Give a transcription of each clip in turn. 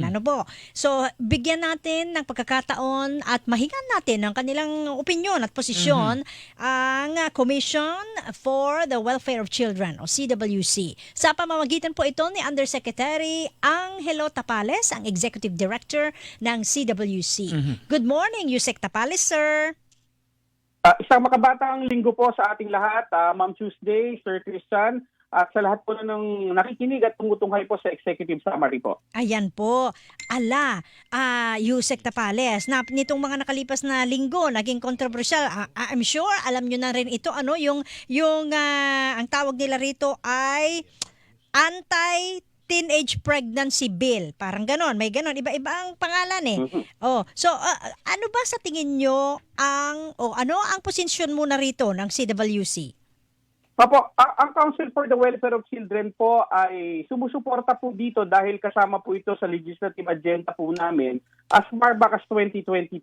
natin. Ano po? So, bigyan natin ng pagkakataon at mahingan natin ng kanilang opinion at posisyon ang uh, Commission for the Welfare of Children o CWC. Sa pamamagitan po ito ni Undersecretary Angelo Tapales, ang Executive Director ng CWC. Good morning, Yusek Tapales, sir. Ah, isang makabatang linggo po sa ating lahat, ah, Ma'am Tuesday, Sir Christian, at sa lahat po ng nakikinig at tumutunghay po sa executive summary po. Ayan po. Ala, ah Yusek Tapales, na nitong mga nakalipas na linggo, naging controversial. Ah, ah, I'm sure alam nyo na rin ito ano yung yung ah, ang tawag nila rito ay anti teenage pregnancy bill. Parang ganon, may ganon. Iba-iba ang pangalan eh. Mhm. Oh, so ah, ano ba sa tingin nyo ang o ano ang posisyon mo na rito ng CWC? A- ang Council for the Welfare of Children po ay sumusuporta po dito dahil kasama po ito sa legislative agenda po namin as far back as 2022.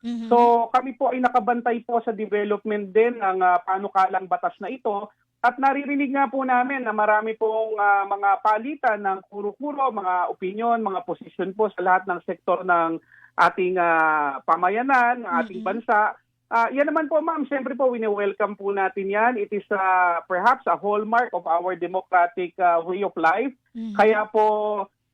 Mhm. So kami po ay nakabantay po sa development din ng ah, panukalang batas na ito at naririnig nga po namin na marami pong ah, mga palitan ng kuro-kuro, mga opinion, mga posisyon po sa lahat ng sektor ng ating ah, pamayanan, ng ating Mhm. bansa. Ah, yan naman po ma'am, siyempre po wini-welcome po natin yan. It is ah, perhaps a hallmark of our democratic ah, way of life. Mhm. Kaya po,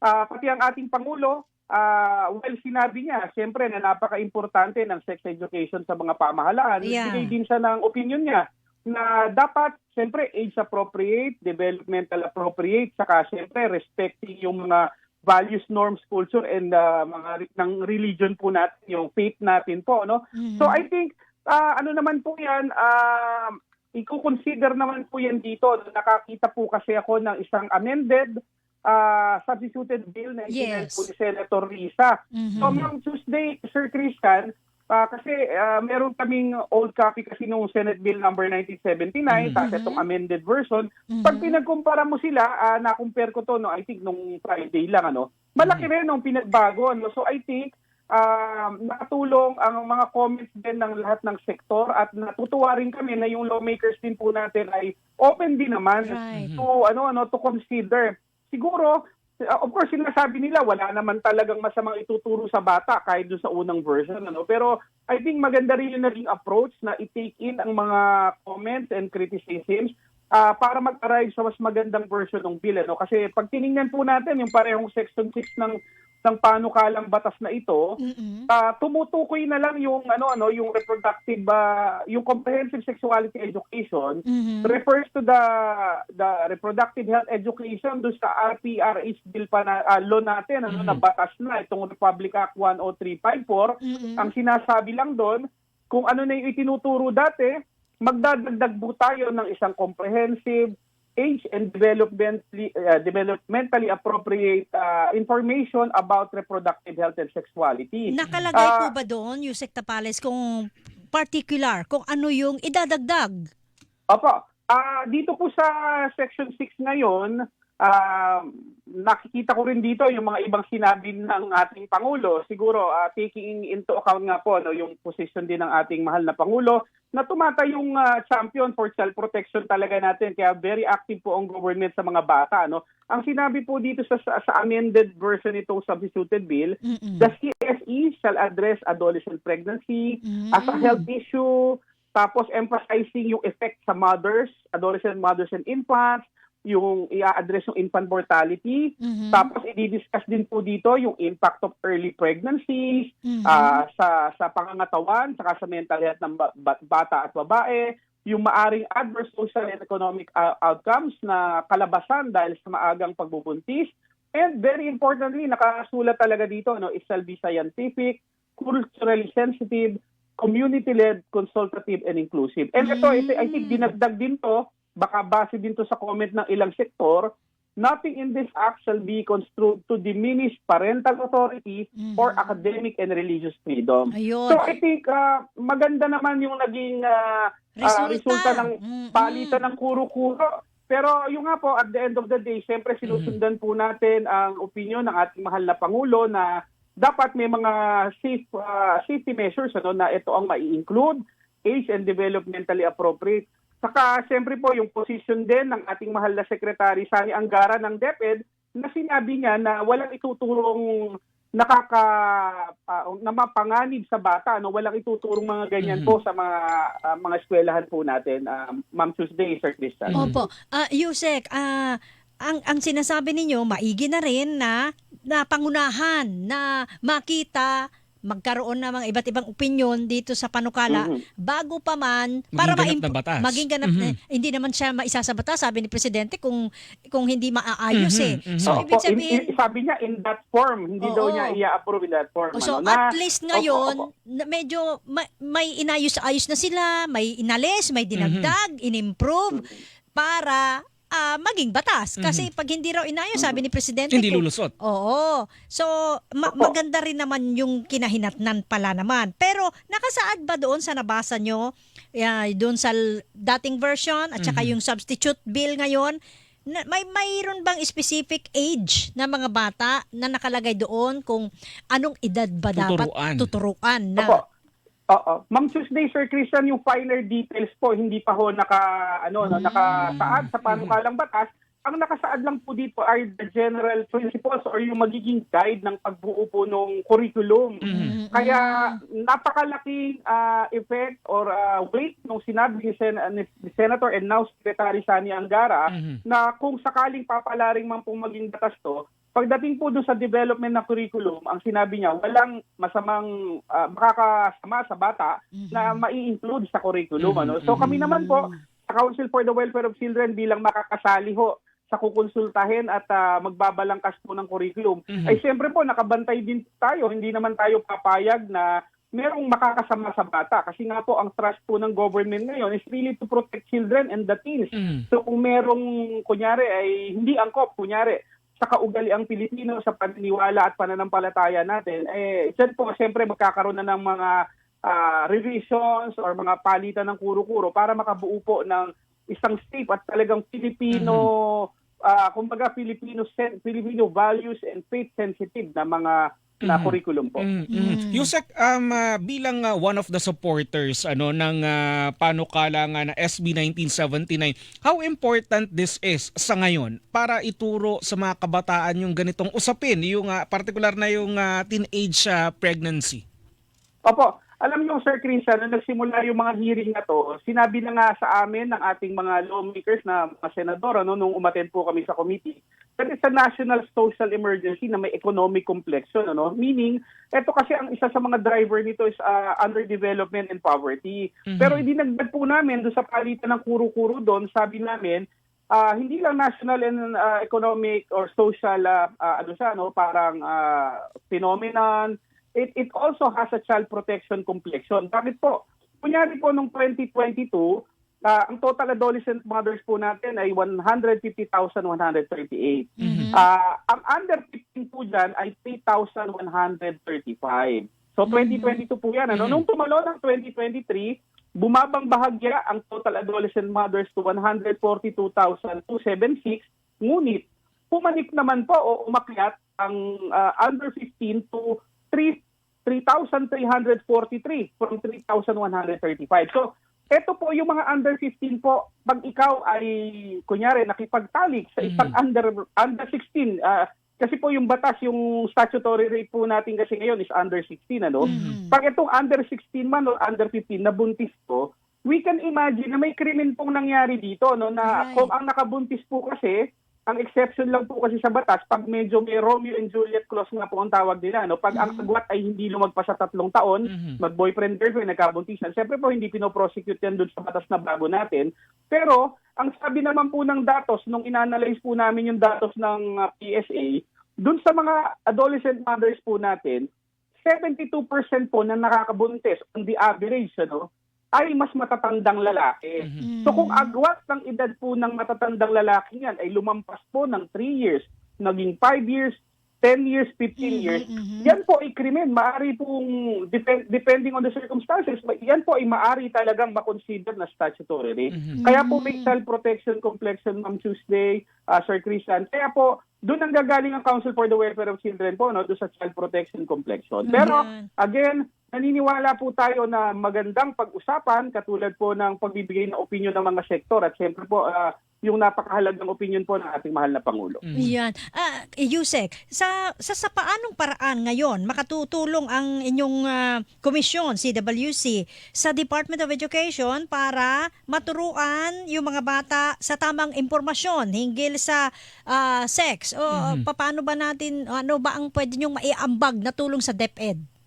ah, pati ang ating Pangulo, ah, well, sinabi niya, siyempre na napaka-importante ng sex education sa mga pamahalaan. Yeah. Bigay din siya ng opinion niya na dapat, siyempre, age-appropriate, developmental appropriate, saka siyempre, respecting yung mga values, norms, culture, and ah, mga ng religion po natin, yung faith natin po, no? Mhm. So I think ah, ano naman po 'yan, um i-consider naman po 'yan dito. Nakakita po kasi ako ng isang amended ah, substituted bill na Yes. po ni Senator Risa. Mhm. So ngayong Tuesday, Sir Christian, ah, kasi ah, meron kaming old copy kasi nung Senate Bill number 1979, Mhm. tapos itong amended version. Mhm. Pag pinagkumpara mo sila, ah, na-compare ko to no, I think nung Friday lang ano. Malaki rin ang pinagbago ano. So I think um, nakatulong ang mga comments din ng lahat ng sektor at natutuwa rin kami na yung lawmakers din po natin ay open din naman Right. to ano ano to consider. Siguro uh, of course sinasabi nila wala naman talagang masamang ituturo sa bata kahit doon sa unang version ano pero I think maganda rin yung naging approach na i-take in ang mga comments and criticisms ah, para mag-arrive sa mas magandang version ng bill ano kasi pag tiningnan po natin yung parehong section 6 ng ng panukalang batas na ito Mhm. Ah, tumutukoy na lang yung ano ano yung reproductive ah, yung comprehensive sexuality education Mhm. refers to the the reproductive health education do sa RPRH bill pa na ah, law natin ano na batas na itong Republic Act 10354 Mhm. ang sinasabi lang doon kung ano na yung itinuturo dati magdadagdag po tayo ng isang comprehensive age and developmentally uh, developmentally appropriate uh, information about reproductive health and sexuality. Nakalagay po Ah, ba doon, Yusek Tapales, kung particular, kung ano yung idadagdag? Opo. Ah, dito po sa Section 6 ngayon, ah, nakikita ko rin dito yung mga ibang sinabi ng ating Pangulo. Siguro, ah, taking into account nga po no, yung position din ng ating mahal na Pangulo na tumatayong ah, champion for child protection talaga natin. Kaya very active po ang government sa mga bata. No? Ang sinabi po dito sa, sa, sa amended version itong substituted bill, Mm-mm. the CSE shall address adolescent pregnancy, Mm. as a health issue, tapos emphasizing yung effect sa mothers, adolescent mothers and infants, yung i-address yung infant mortality, Mhm. tapos i-discuss din po dito yung impact of early pregnancies Mhm. ah, sa sa pangangatawan, saka sa mental health ng ba- ba- bata at babae, yung maaring adverse social and economic ah, outcomes na kalabasan dahil sa maagang pagbubuntis, and very importantly, nakasulat talaga dito, no, it shall be scientific, culturally sensitive, community-led, consultative, and inclusive. And ito, ito, I think dinagdag din to, baka base din to sa comment ng ilang sektor, nothing in this act shall be construed to diminish parental authority or Mhm. academic and religious freedom. Ayun. So I think ah, maganda naman yung naging ah, ah, resulta ng palitan ng kuro-kuro. Pero yung nga po, at the end of the day, siyempre sinusundan po natin ang opinion ng ating mahal na Pangulo na dapat may mga safe ah, safety measures ano na ito ang mai-include, age and developmentally appropriate. Saka siyempre po yung position din ng ating mahal na Secretary Sani Angara ng DepEd na sinabi niya na walang ituturong nakaka ah, na mapanganib sa bata no walang ituturong mga ganyan po sa mga ah, mga eskwelahan po natin uh, Ma'am Tuesday Sir. Mhm. Opo. Ah, Yusek, ah, ang, ang sinasabi ninyo, maigi na rin na, na pangunahan na makita magkaroon ng mga iba't ibang opinion dito sa panukala Mhm. bago pa man Maging para ganap maimp- na batas. maging ganap Mhm. na- hindi naman siya maisa sa batas sabi ni presidente kung kung hindi maaayos Mhm, eh mhm. so Opo, ibig in- sabihin in- sabi niya in that form, hindi daw Oo. niya i-approve in that form. Oh, so ano, na, at least ngayon Opo, na medyo ma- may inayos-ayos na sila, may inalis, may dinagdag, inimprove para ah, maging batas. Kasi pag hindi raw inayos, sabi ni presidente Mhm. Hindi lulusot. Oo. So, ma- maganda rin naman yung kinahinatnan pala naman. Pero, nakasaad ba doon sa nabasa nyo, uh, doon sa l- dating version, at saka Mhm. yung substitute bill ngayon, na, may mayroon bang specific age na mga bata na nakalagay doon kung anong edad ba dapat Tuturuan. tuturuan na? Opo. Oo. Ma'am Tuesday, Sir Christian, yung finer details po, hindi pa ho naka, ano, no, Mm. nakasaad sa panukalang batas. Ang nakasaad lang po dito are the general principles or yung magiging guide ng pagbuo po ng curriculum. Mhm. Kaya napakalaking ah, effect or ah, weight nung sinabi ni, Sen- ni Senator and now Secretary Sani Angara Mhm. na kung sakaling papalaring man pong maging batas to, pagdating po doon sa development ng curriculum, ang sinabi niya, walang masamang ah, makakasama sa bata na mai-include sa curriculum. Mhm, Ano? So mhm. kami naman po, sa Council for the Welfare of Children bilang makakasali ho sa kukonsultahin at ah, magbabalangkas po ng curriculum, Mhm. ay siyempre po nakabantay din tayo. Hindi naman tayo papayag na merong makakasama sa bata. Kasi nga po, ang trust po ng government ngayon is really to protect children and the teens. Mhm. So kung merong, kunyari, ay hindi angkop, kunyari, sa kaugaliang Pilipino, sa paniniwala at pananampalataya natin, eh, dyan po, siyempre, magkakaroon na ng mga ah, revisions or mga palitan ng kuro-kuro para makabuo po ng isang safe at talagang Filipino, ah, kumbaga Filipino, Filipino values and faith sensitive na mga na Mhm. curriculum po. Mm, mm. Mm. Yusek, um, ah, bilang ah, one of the supporters ano ng ah, panukala nga na SB 1979, how important this is sa ngayon para ituro sa mga kabataan yung ganitong usapin, yung ah, particular na yung ah, teenage ah, pregnancy? Opo, alam niyo Sir Christian, nung nagsimula yung mga hearing na to, sinabi na nga sa amin ng ating mga lawmakers na mga senador ano, nung umaten po kami sa committee, that it's a national social emergency na may economic complexion. Ano? Meaning, ito kasi ang isa sa mga driver nito is uh, underdevelopment and poverty. Mhm. Pero idinagdag po namin doon sa palitan ng kuro-kuro doon, sabi namin, ah, hindi lang national and ah, economic or social ah, ah, ano siya no parang ah, phenomenon it it also has a child protection complexion bakit po kunyari po nung 2022 ah, ang total adolescent mothers po natin ay 150,138 Mhm. Ah, ang under 15 po dyan ay 3,135. So 2022 po yan. Ano? Mhm. Nung tumalo ng 2023, bumabang bahagya ang total adolescent mothers to 142,276. Ngunit pumanik naman po o umakyat ang ah, under 15 to 3 3,343 from 3,135. So, ito po yung mga under 15 po, pag ikaw ay, kunyari, nakipagtalik sa isang Mhm. under under 16, ah, kasi po yung batas, yung statutory rate po natin kasi ngayon is under 16, ano? Mhm. Pag itong under 16 man o under 15 na buntis po, we can imagine na may krimen pong nangyari dito, no? Na Right. kung ang nakabuntis po kasi, ang exception lang po kasi sa batas, pag medyo may Romeo and Juliet clause nga po ang tawag nila, no? Pag ang agwat ay hindi lumagpas sa tatlong taon, Mhm. mag-boyfriend girlfriend nagkabuntisan. Siyempre po hindi pinoprosecute yan doon sa batas na bago natin. Pero ang sabi naman po ng datos nung inanalyze po namin yung datos ng uh, PSA, doon sa mga adolescent mothers po natin, 72% po na nakakabuntis on the average ano, ay mas matatandang lalaki. Mhm. So kung agwat ng edad po ng matatandang lalaki yan ay lumampas po ng 3 years, naging 5 years, 10 years, 15 years, Mhm. yan po ay krimen. Maari pong, depend, depending on the circumstances, yan po ay maari talagang makonsider na statutory. Mhm. Kaya po may child protection complexion, Ma'am Tuesday, uh, Sir Christian. Kaya po, doon ang gagaling ang Council for the Welfare of Children po, no, doon sa child protection complexion. Pero, Ayan. again, naniniwala po tayo na magandang pag-usapan, katulad po ng pagbibigay ng opinion ng mga sektor. At siyempre po, ah, yung napakahalagang opinion po ng ating mahal na Pangulo. Mhm. Yan. Ah, Yusek, sa, sa sa paanong paraan ngayon makatutulong ang inyong ah, komisyon, CWC, sa Department of Education para maturuan yung mga bata sa tamang impormasyon hinggil sa ah, sex? O Mhm. paano ba natin, ano ba ang pwede nyong maiambag na tulong sa DepEd?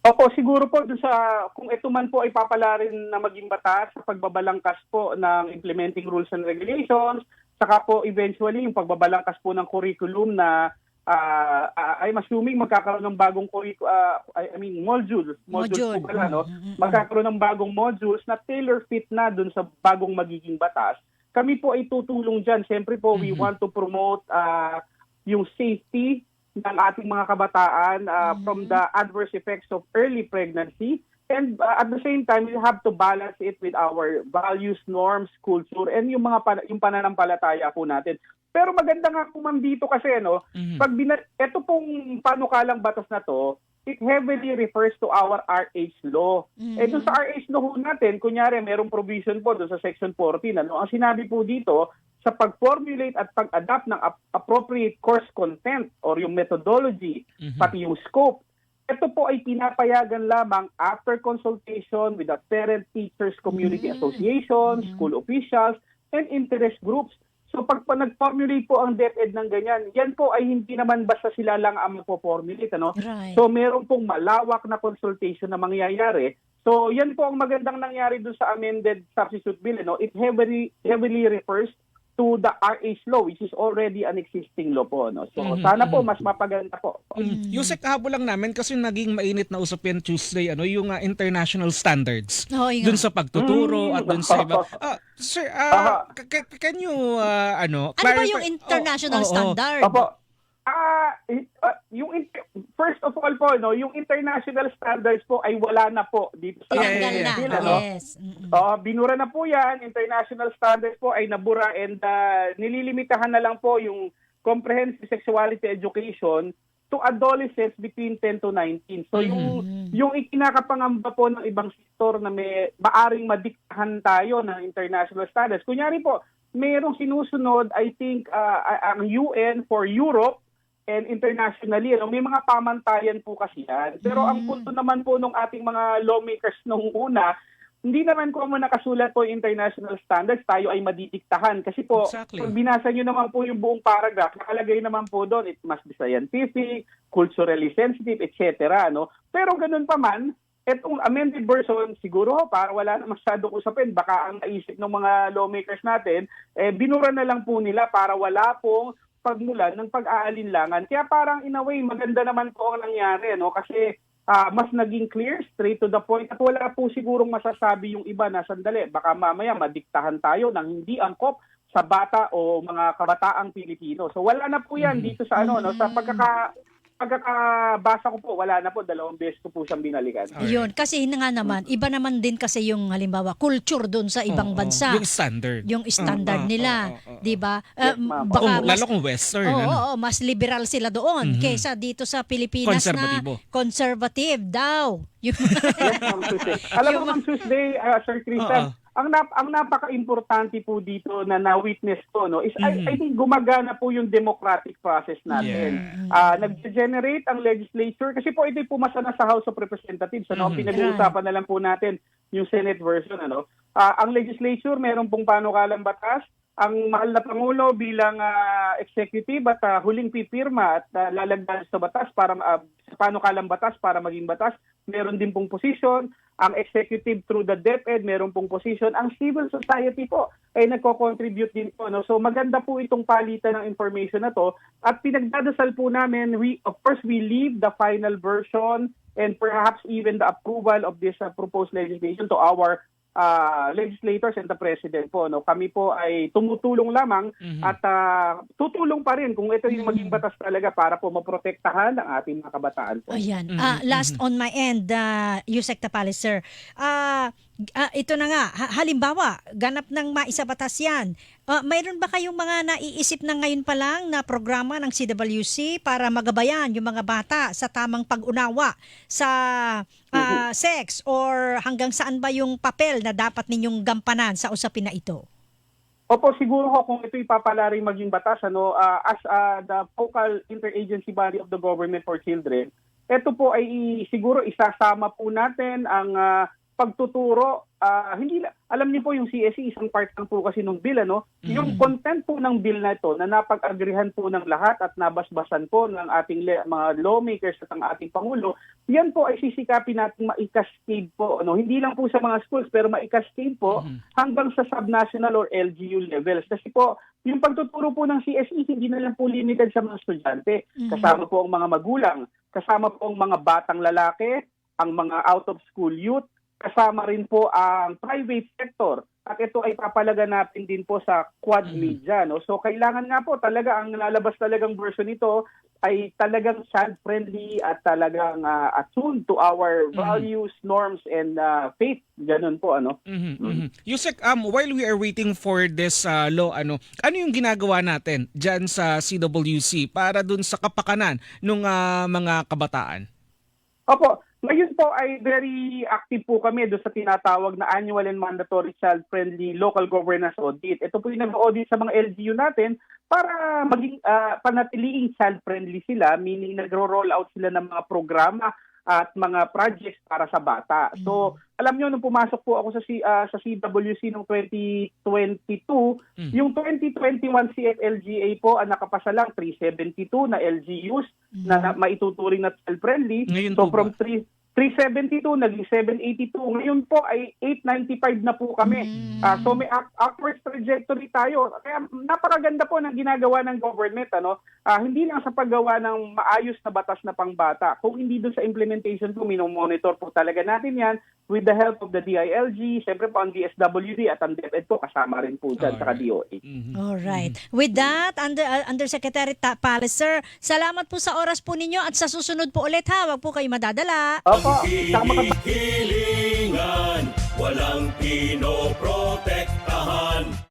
Opo, siguro po doon sa kung ito man po ay papala rin na maging batas sa pagbabalangkas po ng implementing rules and regulations, saka po eventually yung pagbabalangkas po ng curriculum na ah, I'm assuming magkakaroon ng bagong curricu- ah, I mean modules, modules Module. po pala, no? Mm, mm, mm. Magkakaroon ng bagong modules na tailor fit na doon sa bagong magiging batas. Kami po ay tutulong diyan. Siyempre po we Mhm. want to promote ah, yung safety ng ating mga kabataan uh, Mhm. from the adverse effects of early pregnancy. And uh, at the same time, we have to balance it with our values, norms, culture, and yung mga pan- yung pananampalataya po natin. Pero maganda nga ma'am dito kasi no, Mhm. pag bina- ito pong panukalang batas na to, it heavily refers to our RH law. Mm. Eh sa RH law natin, kunyari merong provision po doon sa section 14, ano, ang sinabi po dito, sa pag-formulate at pag-adapt ng ap- appropriate course content or yung methodology, Mhm. pati yung scope, ito po ay pinapayagan lamang after consultation with the parent teachers community Mm. associations, Mm. school officials, and interest groups. So pag pa nag-formulate po ang DepEd ng ganyan, yan po ay hindi naman basta sila lang ang magpo-formulate. Ano? Right. So meron pong malawak na consultation na mangyayari. So yan po ang magandang nangyari doon sa amended substitute bill. No? It heavily, heavily refers to the RH law which is already an existing law po. No? So Mhm, sana po mhm. mas mapaganda po. Mm. Yusek, habol lang namin kasi naging mainit na usapin Tuesday ano yung ah, international standards Oo, yun dun sa pagtuturo Mm. at dun sa iba. Ah, sir, k- can you ah, ano, Ano ba yung international Oh, oh, oh. standard? Opo. Ah, ah, yung first of all po, no, yung international standards po ay wala na po dito sa Yeah, yeah, yeah. bill? Yes. Mm-mm. Oo, binura na po yan. International standards po ay nabura and uh, nililimitahan na lang po yung comprehensive sexuality education to adolescents between 10 to 19. So yung Mhm. yung ikinakapangamba po ng ibang sektor na may maaring madiktahan tayo ng international standards. Kunyari po, mayroong sinusunod, I think, uh, ang UN for Europe and internationally, ano, may mga pamantayan po kasi yan. Pero ang Mm. punto naman po ng ating mga lawmakers nung una, hindi naman ko mo nakasulat po yung international standards, tayo ay madidiktahan. Kasi po, Exactly. pag binasa nyo naman po yung buong paragraph, nakalagay naman po doon, it must be scientific, culturally sensitive, etc. No? Pero ganun pa man, etong amended version, siguro ho, para wala na masyadong usapin, baka ang naisip ng mga lawmakers natin, eh, binura na lang po nila para wala pong pagmulan ng pag-aalinlangan. Kaya parang in a way, maganda naman po ang nangyari, no? Kasi ah, mas naging clear, straight to the point, at wala po sigurong masasabi yung iba na sandali, baka mamaya madiktahan tayo ng hindi angkop sa bata o mga kabataang Pilipino. So wala na po yan Mhm. dito sa ano, no? Sa pagkaka pagkakabasa ko po, wala na po, dalawang beses ko po siyang binalikan. Alright. Yun, kasi yun nga naman, iba naman din kasi yung halimbawa culture doon sa ibang Oo, bansa. Yung standard. Yung standard Oo, oo, nila, oo, oo. 'di ba? Yes, Uh, ma'am. baka Oh, mas lalo kung western. Oo, ano? oo, mas liberal sila doon Mhm. kaysa dito sa Pilipinas Konserbatibo. na conservative daw. Yung Yes, Ma'am Tuesday. Alam mo, Ma'am Tuesday, uh, Sir Christian, Oo. Ang nap ang napaka-importante po dito na na-witness ko no is I, Mhm. I think gumagana po yung democratic process natin. Yeah. Ah, nag-generate ang legislature kasi po ito'y pumasa na sa House of Representatives ano Mhm. pinag-uusapan na lang po natin yung Senate version ano. Ah, ang legislature meron pong panukalang batas ang mahal na Pangulo bilang ah, executive at ah, huling pipirma at uh, lalagdan sa batas para sa panukalang batas para maging batas meron din pong position ang executive through the DepEd meron pong position. Ang civil society po ay nagko-contribute din po no? So maganda po itong palitan ng information na to. At pinagdadasal po namin we of course we leave the final version and perhaps even the approval of this uh, proposed legislation to our uh, legislators and the president po no kami po ay tumutulong lamang Mhm. at ah, tutulong pa rin kung ito yung maging batas talaga para po maprotektahan ang ating mga kabataan po. Ayan. Mhm, Ah, last on my end, uh, Yusek Tapales, sir. Ah, ah, ito na nga, ha- halimbawa, ganap ng maisabatas yan. Ah, mayroon ba kayong mga naiisip na ngayon pa lang na programa ng CWC para magabayan yung mga bata sa tamang pag-unawa sa ah, sex or hanggang saan ba yung papel na dapat ninyong gampanan sa usapin na ito? Opo, siguro ho kung ito ipapalaring maging batas ano ah, as ah, the focal interagency body of the government for children, ito po ay siguro isasama po natin ang ah, pagtuturo ah, hindi la- alam niyo po yung CSE isang part lang po kasi ng bill ano? Yung content po ng bill na ito na napag-agrihan po ng lahat at nabasbasan po ng ating mga lawmakers at ang ating pangulo yan po ay sisikapin natin ma-cascade po ano? Hindi lang po sa mga schools pero ma-cascade po hanggang sa subnational or LGU levels. Kasi po yung pagtuturo po ng CSE hindi na lang po limited sa mga estudyante. Kasama po ang mga magulang kasama po ang mga batang lalaki ang mga out of school youth kasama rin po ang private sector. At ito ay papalaganapin din po sa quad media no? So kailangan nga po talaga ang lalabas talagang version nito ay talagang child friendly at talagang ah, attuned to our values norms and ah, faith. Ganun po ano? Mhm, mhm. Yusek, um, while we are waiting for this uh, law, ano, ano yung ginagawa natin dyan sa CWC para dun sa kapakanan ng mga kabataan? Opo, ngayon po ay very active po kami doon sa tinatawag na annual and mandatory child-friendly local governance audit. Ito po yung nag-audit sa mga LGU natin para maging ah, panatiliing child-friendly sila, meaning nagro-roll out sila ng mga programa at mga projects para sa bata. So, alam nyo, nung pumasok po ako sa, C- ah, sa CWC noong 2022, Mm. yung 2021 CFLGA po, ang nakapasa lang 372 na LGUs na, na maituturing na child-friendly. Ngayon So from ba? 3 372 naging 782. Ngayon po ay 895 na po kami. Ah, so may up- upward trajectory tayo. Kaya napakaganda po ng ginagawa ng government ano. Ah, hindi lang sa paggawa ng maayos na batas na pangbata. Kung hindi doon sa implementation po minomonitor po talaga natin 'yan with the help of the DILG, syempre po ang DSWD at ang DepEd po kasama rin po dyan sa. DOA. Mhm. All right. With that, Under uh, Undersecretary Ta- Palliser, salamat po sa oras po ninyo at sa susunod po ulit ha. Huwag po kayo madadala. Opo, po. Tama ka ba? Hilingan, walang pinoprotektahan.